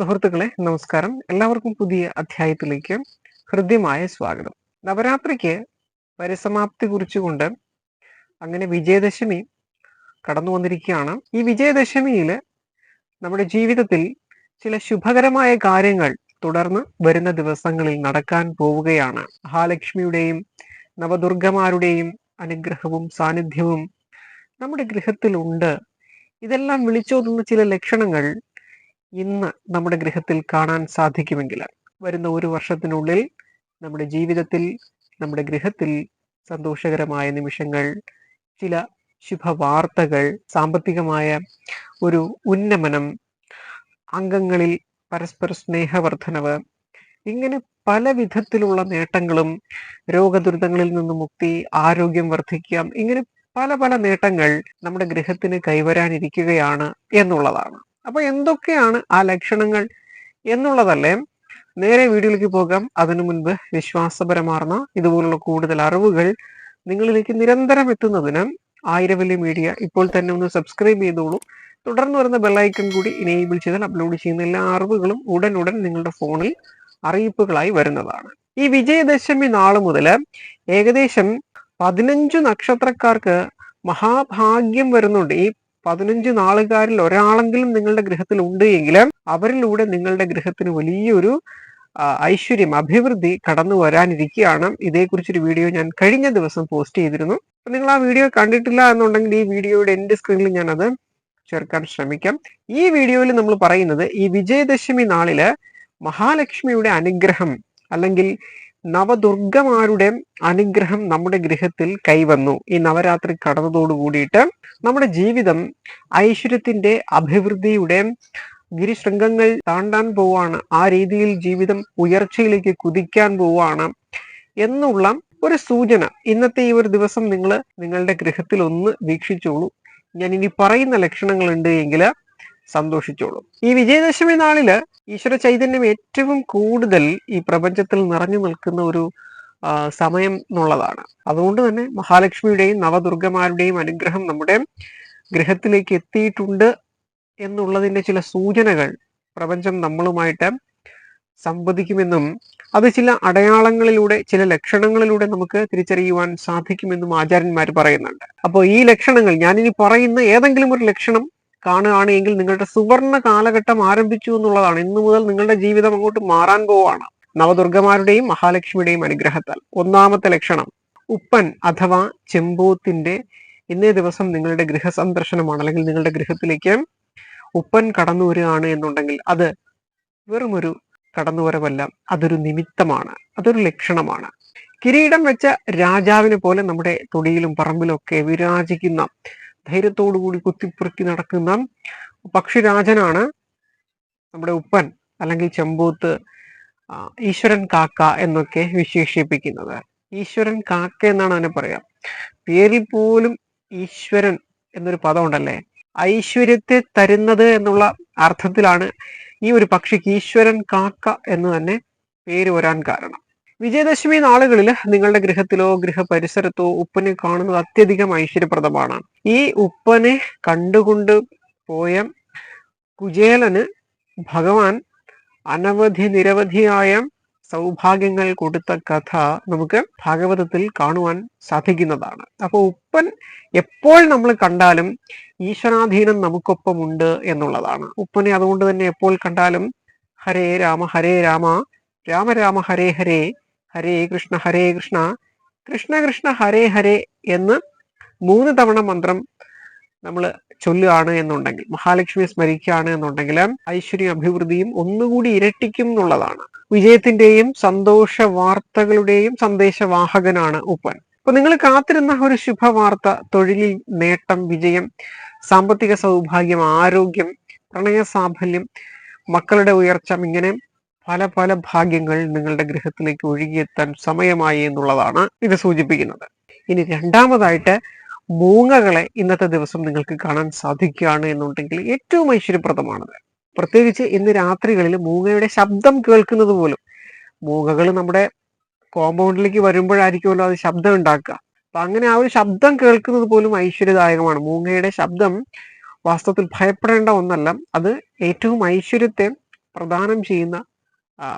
സുഹൃത്തുക്കളെ നമസ്കാരം. എല്ലാവർക്കും പുതിയ അധ്യായത്തിലേക്ക് ഹൃദ്യമായ സ്വാഗതം. നവരാത്രിക്ക് പരിസമാപ്തി കുറിച്ചുകൊണ്ട് അങ്ങനെ വിജയദശമി കടന്നു വന്നിരിക്കുകയാണ്. ഈ വിജയദശമിയിൽ നമ്മുടെ ജീവിതത്തിൽ ചില ശുഭകരമായ കാര്യങ്ങൾ തുടർന്ന് വരുന്ന ദിവസങ്ങളിൽ നടക്കാൻ പോവുകയാണ്. മഹാലക്ഷ്മിയുടെയും നവദുർഗമാരുടെയും അനുഗ്രഹവും സാന്നിധ്യവും നമ്മുടെ ഗൃഹത്തിലുണ്ട്. ഇതെല്ലാം വിളിച്ചോതുന്ന ചില ലക്ഷണങ്ങൾ ഇന്ന് നമ്മുടെ ഗൃഹത്തിൽ കാണാൻ സാധിക്കുമെങ്കിൽ വരുന്ന ഒരു വർഷത്തിനുള്ളിൽ നമ്മുടെ ജീവിതത്തിൽ നമ്മുടെ ഗൃഹത്തിൽ സന്തോഷകരമായ നിമിഷങ്ങൾ ചില ശുഭവാർത്തകൾ സാമ്പത്തികമായ ഒരു ഉന്നമനം അംഗങ്ങളിൽ പരസ്പര സ്നേഹവർദ്ധനവ് ഇങ്ങനെ പല വിധത്തിലുള്ള നേട്ടങ്ങളും രോഗദുരിതങ്ങളിൽ നിന്ന് മുക്തി ആരോഗ്യം വർദ്ധിക്കാം ഇങ്ങനെ പല പല നേട്ടങ്ങൾ നമ്മുടെ ഗൃഹത്തിന് കൈവരാനിരിക്കുകയാണ് എന്നുള്ളതാണ്. അപ്പൊ എന്തൊക്കെയാണ് ആ ലക്ഷണങ്ങൾ എന്നുള്ളതല്ലേ? നേരെ വീഡിയോയിലേക്ക് പോകാം. അതിനു മുൻപ് വിശ്വാസപരമാർന്ന ഇതുപോലുള്ള കൂടുതൽ അറിവുകൾ നിങ്ങളിലേക്ക് നിരന്തരം എത്തുന്നതിന് ആയിരവലി മീഡിയ ഇപ്പോൾ തന്നെ ഒന്ന് സബ്സ്ക്രൈബ് ചെയ്തോളൂ. തുടർന്ന് വരുന്ന ബെല്ലൈക്കൺ കൂടി ഇനേബിൾ ചെയ്താൽ അപ്ലോഡ് ചെയ്യുന്ന എല്ലാ അറിവുകളും ഉടൻ ഉടൻ നിങ്ങളുടെ ഫോണിൽ അറിയിപ്പുകളായി വരുന്നതാണ്. ഈ വിജയദശമി നാൾ മുതൽ ഏകദേശം പതിനഞ്ചു നക്ഷത്രക്കാർക്ക് മഹാഭാഗ്യം വരുന്നുണ്ട്. ഈ പതിനഞ്ച് നാളുകാരിൽ ഒരാളെങ്കിലും നിങ്ങളുടെ ഗൃഹത്തിൽ ഉണ്ട് എങ്കിൽ അവരിലൂടെ നിങ്ങളുടെ ഗൃഹത്തിന് വലിയൊരു ഐശ്വര്യം അഭിവൃദ്ധി കടന്നു വരാനിരിക്കുകയാണ്. ഇതേക്കുറിച്ചൊരു വീഡിയോ ഞാൻ കഴിഞ്ഞ ദിവസം പോസ്റ്റ് ചെയ്തിരുന്നു. നിങ്ങൾ ആ വീഡിയോ കണ്ടിട്ടില്ല എന്നുണ്ടെങ്കിൽ ഈ വീഡിയോയുടെ എന്റെ സ്ക്രീനിൽ ഞാനത് ചേർക്കാൻ ശ്രമിക്കാം. ഈ വീഡിയോയിൽ നമ്മൾ പറയുന്നത് ഈ വിജയദശമി നാളിൽ മഹാലക്ഷ്മിയുടെ അനുഗ്രഹം അല്ലെങ്കിൽ നവദുർഗമാരുടെ അനുഗ്രഹം നമ്മുടെ ഗൃഹത്തിൽ കൈവന്നു. ഈ നവരാത്രി കടന്നതോടു കൂടിയിട്ട് നമ്മുടെ ജീവിതം ഐശ്വര്യത്തിന്റെ അഭിവൃദ്ധിയുടെ ഗിരിശൃംഗങ്ങൾ താണ്ടാൻ പോവാണ്. ആ രീതിയിൽ ജീവിതം ഉയർച്ചയിലേക്ക് കുതിക്കാൻ പോവാണ് എന്നുള്ള ഒരു സൂചന ഇന്നത്തെ ഈ ഒരു ദിവസം നിങ്ങൾ നിങ്ങളുടെ ഗൃഹത്തിൽ ഒന്ന് വീക്ഷിച്ചോളൂ. ഞാൻ ഇനി പറയുന്ന ലക്ഷണങ്ങൾ ഉണ്ട് എങ്കിൽ സന്തോഷിച്ചോളൂ. ഈ വിജയദശമി നാളിൽ ഈശ്വര ചൈതന്യം ഏറ്റവും കൂടുതൽ ഈ പ്രപഞ്ചത്തിൽ നിറഞ്ഞു നിൽക്കുന്ന ഒരു സമയം എന്നുള്ളതാണ്. അതുകൊണ്ട് തന്നെ മഹാലക്ഷ്മിയുടെയും നവദുർഗമാരുടെയും അനുഗ്രഹം നമ്മുടെ ഗൃഹത്തിലേക്ക് എത്തിയിട്ടുണ്ട് എന്നുള്ളതിന്റെ ചില സൂചനകൾ പ്രപഞ്ചം നമ്മളുമായിട്ട് സംവദിക്കുമെന്നും അത് ചില അടയാളങ്ങളിലൂടെ ചില ലക്ഷണങ്ങളിലൂടെ നമുക്ക് തിരിച്ചറിയുവാൻ സാധിക്കുമെന്നും ആചാര്യന്മാർ പറയുന്നുണ്ട്. അപ്പോൾ ഈ ലക്ഷണങ്ങൾ ഞാനിനി പറയുന്ന ഏതെങ്കിലും ഒരു ലക്ഷണം കാണുകയാണ് എങ്കിൽ നിങ്ങളുടെ സുവർണ കാലഘട്ടം ആരംഭിച്ചു എന്നുള്ളതാണ്. ഇന്നു മുതൽ നിങ്ങളുടെ ജീവിതം അങ്ങോട്ട് മാറാൻ പോവാണ് നവദുർഗമാരുടെയും മഹാലക്ഷ്മിയുടെയും അനുഗ്രഹത്താൽ. ഒന്നാമത്തെ ലക്ഷണം ഉപ്പൻ അഥവാ ചെമ്പൂത്തിന്റെ ഇന്നേ ദിവസം നിങ്ങളുടെ ഗൃഹ സന്ദർശനമാണ് അല്ലെങ്കിൽ നിങ്ങളുടെ ഗൃഹത്തിലേക്ക് ഉപ്പൻ കടന്നു വരികയാണ് എന്നുണ്ടെങ്കിൽ അത് വെറുമൊരു കടന്നുവരവല്ല അതൊരു നിമിത്തമാണ് അതൊരു ലക്ഷണമാണ്. കിരീടം വെച്ച രാജാവിനെ പോലെ നമ്മുടെ തൊടിയിലും പറമ്പിലും ഒക്കെ വിരാജിക്കുന്ന ധൈര്യത്തോടുകൂടി കുത്തിപ്പുറുക്കി നടക്കുന്ന പക്ഷിരാജനാണ് നമ്മുടെ ഉപ്പൻ അല്ലെങ്കിൽ ചെമ്പൂത്ത് ഈശ്വരൻ കാക്ക എന്നൊക്കെ വിശേഷിപ്പിക്കുന്നത്. ഈശ്വരൻ കാക്ക എന്നാണ് അതിനെ പറയാം. പേരിൽ പോലും ഈശ്വരൻ എന്നൊരു പദം ഉണ്ടല്ലേ ഐശ്വര്യത്തെ തരുന്നത് എന്നുള്ള അർത്ഥത്തിലാണ് ഈ ഒരു പക്ഷിക്ക് ഈശ്വരൻ കാക്ക എന്ന് തന്നെ പേര് വരാൻ കാരണം. വിജയദശമി നാളുകളിൽ നിങ്ങളുടെ ഗൃഹത്തിലോ ഗൃഹപരിസരത്തോ ഉപ്പനെ കാണുന്നത് അത്യധികം ഐശ്വര്യപ്രദമാണ്. ഈ ഉപ്പനെ കണ്ടുകൊണ്ട് പോയ കുചേലന് ഭഗവാൻ അനവധി നിരവധിയായ സൗഭാഗ്യങ്ങൾ കൊടുത്ത കഥ നമുക്ക് ഭാഗവതത്തിൽ കാണുവാൻ സാധിക്കുന്നതാണ്. അപ്പോൾ ഉപ്പൻ എപ്പോൾ നമ്മൾ കണ്ടാലും ഈശ്വരാധീനം നമുക്കൊപ്പം ഉണ്ട് എന്നുള്ളതാണ്. ഉപ്പനെ അതുകൊണ്ട് തന്നെ എപ്പോൾ കണ്ടാലും ഹരേ രാമ ഹരേ രാമ രാമ രാമ ഹരേ ഹരേ ഹരേ കൃഷ്ണ ഹരേ കൃഷ്ണ. കൃഷ്ണ കൃഷ്ണ ഹരേ ഹരേ എന്ന് മൂന്ന് തവണ മന്ത്രം നമ്മൾ ചൊല്ലുകയാണ് എന്നുണ്ടെങ്കിൽ മഹാലക്ഷ്മിയെ സ്മരിക്കുകയാണ് എന്നുണ്ടെങ്കിൽ ഐശ്വര്യം അഭിവൃദ്ധിയും ഒന്നുകൂടി ഇരട്ടിക്കും എന്നുള്ളതാണ്. വിജയത്തിന്റെയും സന്തോഷ വാർത്തകളുടെയും സന്ദേശവാഹകനാണ് ഉപ്പൻ. അപ്പൊ നിങ്ങൾ കാത്തിരുന്ന ഒരു ശുഭവാർത്ത തൊഴിലിൽ നേട്ടം വിജയം സാമ്പത്തിക സൗഭാഗ്യം ആരോഗ്യം പ്രണയ സാഫല്യം മക്കളുടെ ഉയർച്ച ഇങ്ങനെ പല പല ഭാഗ്യങ്ങൾ നിങ്ങളുടെ ഗൃഹത്തിലേക്ക് ഒഴുകിയെത്താൻ സമയമായി എന്നുള്ളതാണ് ഇത് സൂചിപ്പിക്കുന്നത്. ഇനി രണ്ടാമതായിട്ട് മൂങ്ങകളെ ഇന്നത്തെ ദിവസം നിങ്ങൾക്ക് കാണാൻ സാധിക്കുകയാണ് എന്നുണ്ടെങ്കിൽ ഏറ്റവും ഐശ്വര്യപ്രദമാണത്. പ്രത്യേകിച്ച് ഇന്ന് രാത്രികളിൽ മൂങ്ങയുടെ ശബ്ദം കേൾക്കുന്നത് പോലും. മൂങ്ങകൾ നമ്മുടെ കോമ്പൗണ്ടിലേക്ക് വരുമ്പോഴായിരിക്കുമല്ലോ അത് ശബ്ദം ഉണ്ടാക്കുക. അപ്പൊ അങ്ങനെ ആ ഒരു ശബ്ദം കേൾക്കുന്നത് പോലും ഐശ്വര്യദായകമാണ്. മൂങ്ങയുടെ ശബ്ദം വാസ്തവത്തിൽ ഭയപ്പെടേണ്ട ഒന്നല്ല. അത് ഏറ്റവും ഐശ്വര്യത്തെ പ്രദാനം ചെയ്യുന്ന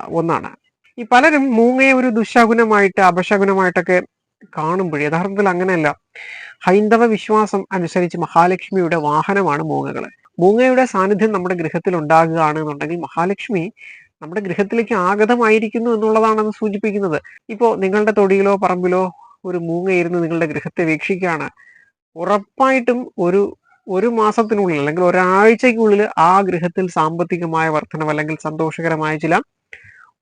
ഒന്നാണ്. ഈ പലരും മൂങ്ങയെ ഒരു ദുശകുനമായിട്ട് അപശകുനമായിട്ടൊക്കെ കാണുമ്പോൾ യഥാർത്ഥത്തിൽ അങ്ങനെയല്ല. ഹൈന്ദവ വിശ്വാസം അനുസരിച്ച് മഹാലക്ഷ്മിയുടെ വാഹനമാണ് മൂങ്ങകൾ മൂങ്ങയുടെ സാന്നിധ്യം നമ്മുടെ ഗൃഹത്തിൽ ഉണ്ടാകുകയാണ് എന്നുണ്ടെങ്കിൽ മഹാലക്ഷ്മി നമ്മുടെ ഗൃഹത്തിലേക്ക് ആഗതമായിരിക്കുന്നു എന്നുള്ളതാണ് അത് സൂചിപ്പിക്കുന്നത്. ഇപ്പോൾ നിങ്ങളുടെ തൊടിയിലോ പറമ്പിലോ ഒരു മൂങ്ങ ഇരുന്ന് നിങ്ങളുടെ ഗൃഹത്തെ വീക്ഷിക്കുകയാണ്. ഉറപ്പായിട്ടും ഒരു ഒരു മാസത്തിനുള്ളിൽ അല്ലെങ്കിൽ ഒരാഴ്ചയ്ക്കുള്ളിൽ ആ ഗൃഹത്തിൽ സാമ്പത്തികമായ വർധനവ് അല്ലെങ്കിൽ സന്തോഷകരമായ ചില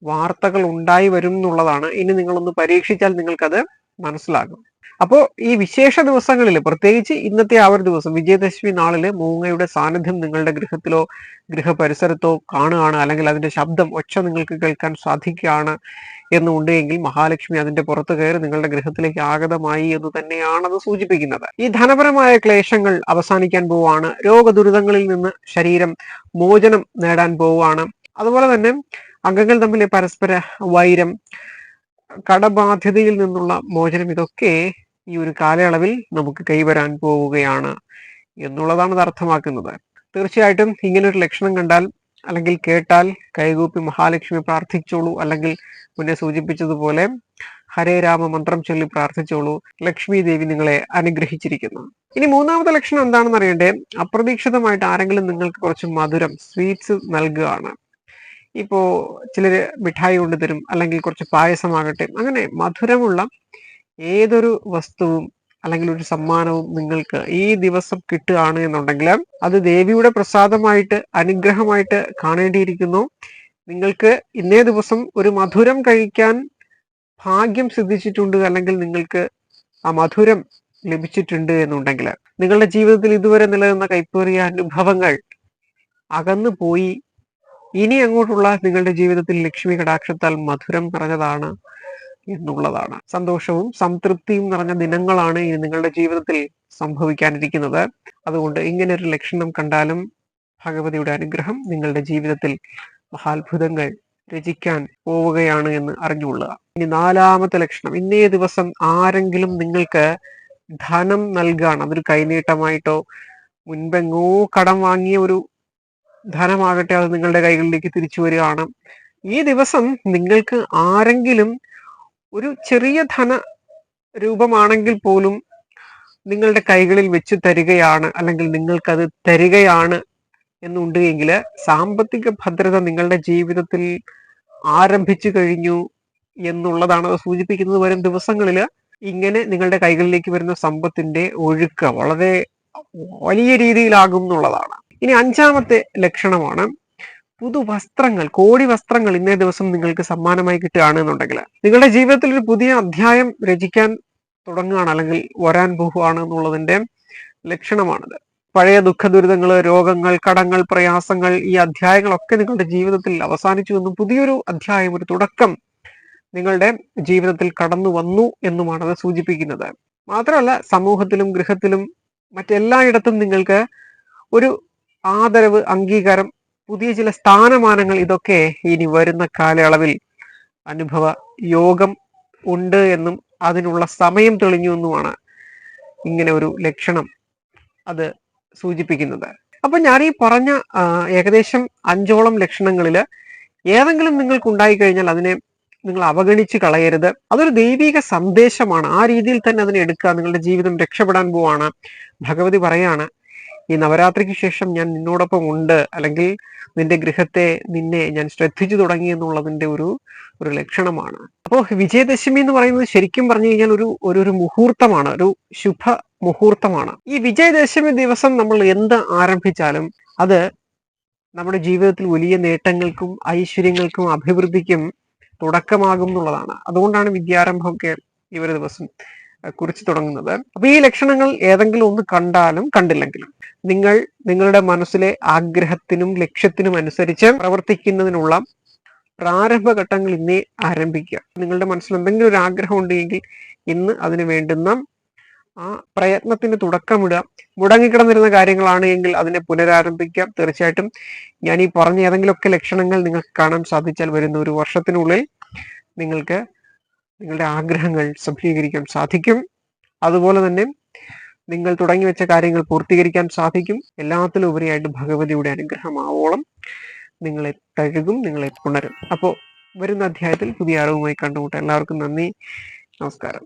വാർത്തകൾ ഉണ്ടായി വരും എന്നുള്ളതാണ്. ഇനി നിങ്ങളൊന്ന് പരീക്ഷിച്ചാൽ നിങ്ങൾക്കത് മനസ്സിലാകും. അപ്പോൾ ഈ വിശേഷ ദിവസങ്ങളിൽ പ്രത്യേകിച്ച് ഇന്നത്തെ ആ ഒരു ദിവസം വിജയദശമി നാളിൽ മൂങ്ങയുടെ സാന്നിധ്യം നിങ്ങളുടെ ഗൃഹത്തിലോ ഗൃഹപരിസരത്തോ കാണുകയാണ് അല്ലെങ്കിൽ അതിന്റെ ശബ്ദം ഒച്ച നിങ്ങൾക്ക് കേൾക്കാൻ സാധിക്കുകയാണ് എന്നുണ്ട് എങ്കിൽ മഹാലക്ഷ്മി അതിന്റെ പുറത്ത് കയറി നിങ്ങളുടെ ഗൃഹത്തിലേക്ക് ആഗതമായി എന്ന് തന്നെയാണ് അത് സൂചിപ്പിക്കുന്നത്. ഈ ധനപരമായ ക്ലേശങ്ങൾ അവസാനിക്കാൻ പോവാണ്. രോഗദുരിതങ്ങളിൽ നിന്ന് ശരീരം മോചനം നേടാൻ പോവുകയാണ് അതുപോലെ തന്നെ അംഗങ്ങൾ തമ്മിലെ പരസ്പര വൈരം കടബാധ്യതയിൽ നിന്നുള്ള മോചനം ഇതൊക്കെ ഈ ഒരു കാലയളവിൽ നമുക്ക് കൈവരാൻ പോവുകയാണ് എന്നുള്ളതാണ് ഇത് അർത്ഥമാക്കുന്നത്. തീർച്ചയായിട്ടും ഇങ്ങനൊരു ലക്ഷണം കണ്ടാൽ അല്ലെങ്കിൽ കേട്ടാൽ കൈകൂപ്പി മഹാലക്ഷ്മി പ്രാർത്ഥിച്ചോളൂ അല്ലെങ്കിൽ മുന്നേ സൂചിപ്പിച്ചതുപോലെ ഹരേ രാമ മന്ത്രം ചൊല്ലി പ്രാർത്ഥിച്ചോളൂ ലക്ഷ്മി ദേവി നിങ്ങളെ അനുഗ്രഹിച്ചിരിക്കുന്നു. ഇനി മൂന്നാമത്തെ ലക്ഷണം എന്താണെന്ന് അറിയണ്ടേ? അപ്രതീക്ഷിതമായിട്ട് ആരെങ്കിലും നിങ്ങൾക്ക് കുറച്ച് മധുരം സ്വീറ്റ്സ് നൽകുകയാണ്. ഇപ്പോ ചിലർ മിഠായി കൊണ്ടുതരും അല്ലെങ്കിൽ കുറച്ച് പായസമാകട്ടെ. അങ്ങനെ മധുരമുള്ള ഏതൊരു വസ്തുവും അല്ലെങ്കിൽ ഒരു സമ്മാനവും നിങ്ങൾക്ക് ഈ ദിവസം കിട്ടുകയാണ് എന്നുണ്ടെങ്കിൽ അത് ദേവിയുടെ പ്രസാദമായിട്ട് അനുഗ്രഹമായിട്ട് കാണേണ്ടിയിരിക്കുന്നു. നിങ്ങൾക്ക് ഇന്നേ ദിവസം ഒരു മധുരം കഴിക്കാൻ ഭാഗ്യം സിദ്ധിച്ചിട്ടുണ്ട് അല്ലെങ്കിൽ നിങ്ങൾക്ക് ആ മധുരം ലഭിച്ചിട്ടുണ്ട് എന്നുണ്ടെങ്കിൽ നിങ്ങളുടെ ജീവിതത്തിൽ ഇതുവരെ നിലനിന്ന കൈപ്പേറിയ അനുഭവങ്ങൾ അകന്നു പോയി ഇനി അങ്ങോട്ടുള്ള നിങ്ങളുടെ ജീവിതത്തിൽ ലക്ഷ്മി കടാക്ഷത്താൽ മധുരം നിറഞ്ഞതാണ് എന്നുള്ളതാണ്. സന്തോഷവും സംതൃപ്തിയും നിറഞ്ഞ ദിനങ്ങളാണ് ഇനി നിങ്ങളുടെ ജീവിതത്തിൽ സംഭവിക്കാനിരിക്കുന്നത്. അതുകൊണ്ട് ഇങ്ങനെ ഒരു ലക്ഷണം കണ്ടാലും ഭഗവതിയുടെ അനുഗ്രഹം നിങ്ങളുടെ ജീവിതത്തിൽ മഹാത്ഭുതങ്ങൾ രചിക്കാൻ പോവുകയാണ് എന്ന് അറിഞ്ഞുകൊള്ളുക. ഇനി നാലാമത്തെ ലക്ഷണം. ഇന്നേ ദിവസം ആരെങ്കിലും നിങ്ങൾക്ക് ധനം നൽകാണ് അതൊരു കൈനീട്ടമായിട്ടോ മുൻപെങ്ങോ കടം വാങ്ങിയ ഒരു ധനമാകട്ടെ അത് നിങ്ങളുടെ കൈകളിലേക്ക് തിരിച്ചു വരികയാണ്. ഈ ദിവസം നിങ്ങൾക്ക് ആരെങ്കിലും ഒരു ചെറിയ ധന രൂപമാണെങ്കിൽ പോലും നിങ്ങളുടെ കൈകളിൽ വെച്ചു തരികയാണ് അല്ലെങ്കിൽ നിങ്ങൾക്കത് തരികയാണ് എന്നുണ്ടെങ്കിൽ സാമ്പത്തിക ഭദ്രത നിങ്ങളുടെ ജീവിതത്തിൽ ആരംഭിച്ചു കഴിഞ്ഞു എന്നുള്ളതാണ് അത് സൂചിപ്പിക്കുന്നത്. വരും ദിവസങ്ങളിൽ ഇങ്ങനെ നിങ്ങളുടെ കൈകളിലേക്ക് വരുന്ന സമ്പത്തിന്റെ ഒഴുക്ക് വളരെ വലിയ രീതിയിലാകും എന്നുള്ളതാണ്. ഇനി അഞ്ചാമത്തെ ലക്ഷണമാണ് പുതു വസ്ത്രങ്ങൾ കോടി വസ്ത്രങ്ങൾ ഇന്നേ ദിവസം നിങ്ങൾക്ക് സമ്മാനമായി കിട്ടുകയാണ് എന്നുണ്ടെങ്കിൽ. നിങ്ങളുടെ ജീവിതത്തിൽ ഒരു പുതിയ അധ്യായം രചിക്കാൻ തുടങ്ങുകയാണ് അല്ലെങ്കിൽ വരാൻ പോകുകയാണ് എന്നുള്ളതിന്റെ ലക്ഷണമാണിത്. പഴയ ദുഃഖ ദുരിതങ്ങൾ രോഗങ്ങൾ കടങ്ങൾ പ്രയാസങ്ങൾ ഈ അധ്യായങ്ങളൊക്കെ നിങ്ങളുടെ ജീവിതത്തിൽ അവസാനിച്ചു എന്നും പുതിയൊരു അധ്യായം ഒരു തുടക്കം നിങ്ങളുടെ ജീവിതത്തിൽ കടന്നു വന്നു എന്നുമാണ് അത് സൂചിപ്പിക്കുന്നത്. മാത്രമല്ല സമൂഹത്തിലും ഗൃഹത്തിലും മറ്റെല്ലായിടത്തും നിങ്ങൾക്ക് ഒരു ആദരവ് അംഗീകാരം പുതിയ ചില സ്ഥാനമാനങ്ങൾ ഇതൊക്കെ ഇനി വരുന്ന കാലയളവിൽ അനുഭവ യോഗം ഉണ്ട് എന്നും അതിനുള്ള സമയം തെളിഞ്ഞു എന്നുമാണ് ഇങ്ങനെ ഒരു ലക്ഷണം അത് സൂചിപ്പിക്കുന്നത്. അപ്പൊ ഞാൻ ഈ പറഞ്ഞ ഏകദേശം അഞ്ചോളം ലക്ഷണങ്ങളിൽ ഏതെങ്കിലും നിങ്ങൾക്ക് ഉണ്ടായി കഴിഞ്ഞാൽ അതിനെ നിങ്ങൾ അവഗണിച്ച് കളയരുത്. അതൊരു ദൈവിക സന്ദേശമാണ്. ആ രീതിയിൽ തന്നെ അതിനെ എടുക്കുക നിങ്ങളുടെ ജീവിതം രക്ഷപ്പെടാൻ പോവാണ്. ഭഗവതി പറയാണ് ഈ നവരാത്രിക്ക് ശേഷം ഞാൻ നിന്നോടൊപ്പം ഉണ്ട്. അല്ലെങ്കിൽ നിന്റെ ഗൃഹത്തെ നിന്നെ ഞാൻ ശ്രദ്ധിച്ചു തുടങ്ങി എന്നുള്ളതിന്റെ ഒരു ഒരു ലക്ഷണമാണ്. അപ്പോൾ വിജയദശമി എന്ന് പറയുന്നത് ശരിക്കും പറഞ്ഞു കഴിഞ്ഞാൽ ഒരു ഒരു മുഹൂർത്തമാണ്. ഒരു ശുഭ മുഹൂർത്തമാണ്. ഈ വിജയദശമി ദിവസം നമ്മൾ എന്ത് ആരംഭിച്ചാലും അത് നമ്മുടെ ജീവിതത്തിൽ വലിയ നേട്ടങ്ങൾക്കും ഐശ്വര്യങ്ങൾക്കും അഭിവൃദ്ധിക്കും തുടക്കമാകും എന്നുള്ളതാണ്. അതുകൊണ്ടാണ് വിദ്യാരംഭമൊക്കെ ഈ ഒരു ദിവസം. കുറിച്ച് തുടങ്ങുന്നത്. അപ്പൊ ഈ ലക്ഷണങ്ങൾ ഏതെങ്കിലും ഒന്ന് കണ്ടാലും കണ്ടില്ലെങ്കിലും നിങ്ങൾ നിങ്ങളുടെ മനസ്സിലെ ആഗ്രഹത്തിനും ലക്ഷ്യത്തിനും അനുസരിച്ച് പ്രവർത്തിക്കുന്നതിനുള്ള പ്രാരംഭഘട്ടങ്ങൾ ഇന്നേ ആരംഭിക്കുക. നിങ്ങളുടെ മനസ്സിൽ എന്തെങ്കിലും ഒരു ആഗ്രഹം ഉണ്ടെങ്കിൽ ഇന്ന് അതിന് വേണ്ടുന്ന ആ പ്രയത്നത്തിന് തുടക്കമിടുക. മുടങ്ങിക്കിടന്നിരുന്ന കാര്യങ്ങളാണ് എങ്കിൽ അതിനെ പുനരാരംഭിക്കാം തീർച്ചയായിട്ടും ഞാൻ ഈ പറഞ്ഞ ഏതെങ്കിലുമൊക്കെ ലക്ഷണങ്ങൾ നിങ്ങൾക്ക് കാണാൻ സാധിച്ചാൽ വരുന്ന ഒരു വർഷത്തിനുള്ളിൽ നിങ്ങൾക്ക് നിങ്ങളുടെ ആഗ്രഹങ്ങൾ സഫലീകരിക്കാൻ സാധിക്കും. അതുപോലെ തന്നെ നിങ്ങൾ തുടങ്ങി വെച്ച കാര്യങ്ങൾ പൂർത്തീകരിക്കാൻ സാധിക്കും. എല്ലാത്തിലും ഉപരിയായിട്ട് ഭഗവതിയുടെ അനുഗ്രഹമാവോളം നിങ്ങളെ തഴുകും നിങ്ങളെ പുണരും. അപ്പോൾ വരുന്ന അധ്യായത്തിൽ പുതിയ അറിവുമായി കണ്ടുമുട്ടാം എല്ലാവർക്കും നന്ദി. നമസ്കാരം.